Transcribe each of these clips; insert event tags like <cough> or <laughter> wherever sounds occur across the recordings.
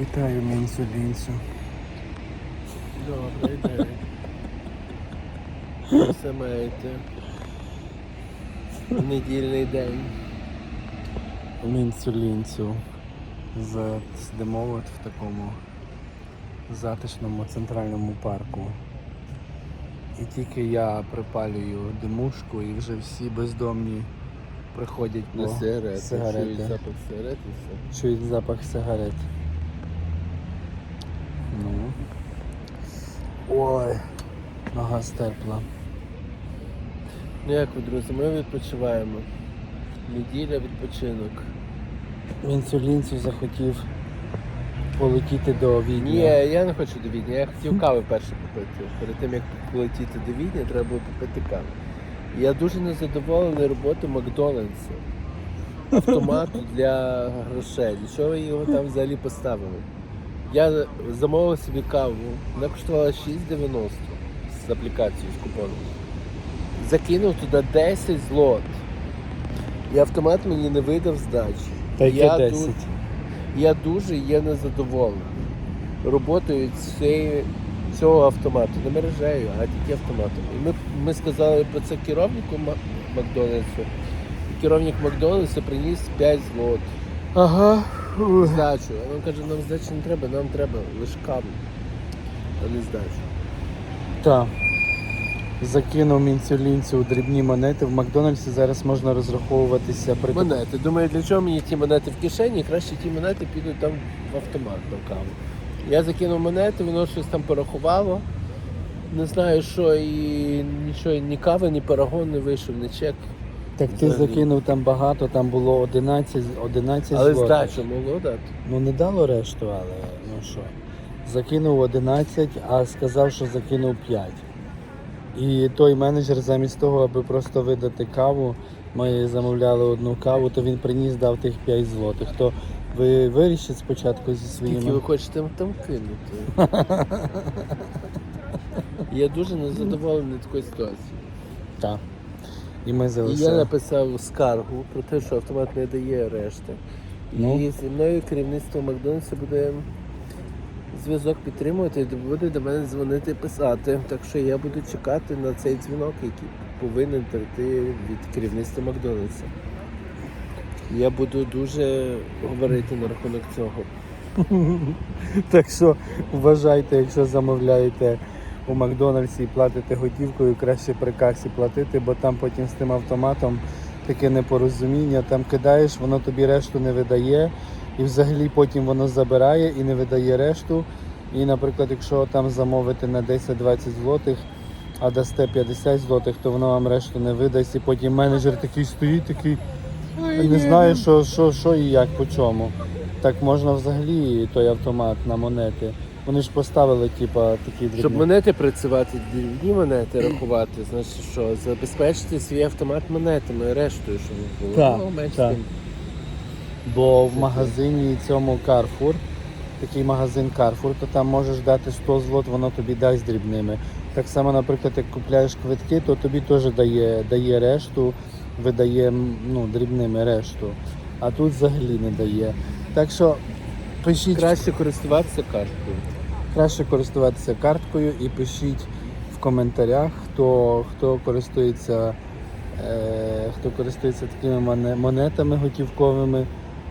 Вітаю мінцю лінцю. Добрий день. Все маєте. Недільний день. Мінцю лінцю. Сидимо от в такому затишному центральному парку. І тільки я припалюю димушку і вже всі бездомні приходять На сигарети. сигарети. Чують запах сигарет. Чують запах сигарет. Ну. Ой, нога стерпла. Ну як ви, друзі, ми відпочиваємо. Неділя відпочинок. Мінцю захотів полетіти до Відня. Ні, я не хочу до Відня, я хотів кави перше купити. Перед тим як полетіти до Відня, треба було купити каву. Я дуже незадоволений роботою Макдональдса. Автомату для грошей. Для чого ви його там взагалі поставили? Я замовив собі каву, вона коштувала 6,90 з аплікацією, з купоном. Закинув туди 10 злот. І автомат мені не видав здачі. Та я 10? ду- я дуже є незадоволений роботою цієї, цього автомату, не мережею, а тільки автоматом. І ми, ми сказали про це керівнику Макдональдсу. І керівник Макдональдсу приніс 5 злот Ага. Здачу. А він каже, нам здачі не треба, нам треба лише каву, а не здачу. Так. Закинув мінцю у дрібні монети. В Макдональдсі зараз можна розраховуватися при Монети. Думаю, для чого мені ті монети в кишені? Краще ті монети підуть там в автомат на каву. Я закинув монети, воно щось там порахувало. Не знаю, що і нічого, ні кави, ні парагон не вийшов, ні чек. Так ти взагалі. закинув там багато, там було 11, 11 Але злотих. здачу могло дати. Ну не дало решту, але ну що. Закинув 11, а сказав, що закинув 5. І той менеджер замість того, аби просто видати каву, ми замовляли одну каву, то він приніс, дав тих 5 злотих. То ви вирішіть спочатку зі Скільки своїми. ви хочете там кинути? <laughs> Я дуже незадоволений такою ситуацією. Так. І ми І я написав скаргу про те, що автомат не дає решти. Ну. І зі мною керівництво Макдональдса буде зв'язок підтримувати і буде до мене дзвонити і писати. Так що я буду чекати на цей дзвінок, який повинен прийти від керівництва Макдональдса. Я буду дуже говорити на рахунок цього. <laughs> Так що вважайте, якщо замовляєте у Макдональдсі і платите готівкою, краще при касі платити, бо там потім з тим автоматом таке непорозуміння. Там кидаєш, воно тобі решту не видає, і взагалі потім воно забирає і не видає решту. І, наприклад, якщо там замовити на 10-20 злотих, а дасте 50 злотих, то воно вам решту не видасть. І потім менеджер такий стоїть, такий не знає, що, що, що і як по чому. Так можна взагалі той автомат на монети. Вони ж поставили, типа, такі дрібні. Щоб монети працювати, дрібні монети рахувати, значить що, забезпечити свій автомат монетами, рештою, щоб було Так, ну, менше так. тим. Бо в магазині цьому Carrefour, такий магазин Carrefour, то там можеш дати 100 злот, воно тобі дасть дрібними. Так само, наприклад, як купляєш квитки, то тобі теж дає, дає решту, видає ну, дрібними решту. А тут взагалі не дає. Так що пишіть Краще користуватися карткою. Краще користуватися карткою і пишіть в коментарях, хто, хто користується, е, хто користується такими моне- монетами готівковими.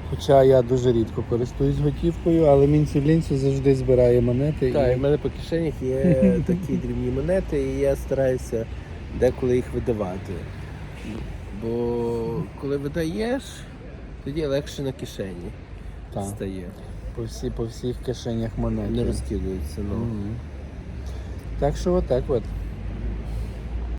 Хоча я дуже рідко користуюсь готівкою, але мінцю лінцю завжди збирає монети. Так, і... в мене по кишенях є <laughs> такі дрібні монети, і я стараюся деколи їх видавати. Бо коли видаєш, тоді легше на кишені Так. стає. По, всі, по всіх кишенях монети. Не розкидується. Ну. Угу. Так що отак от.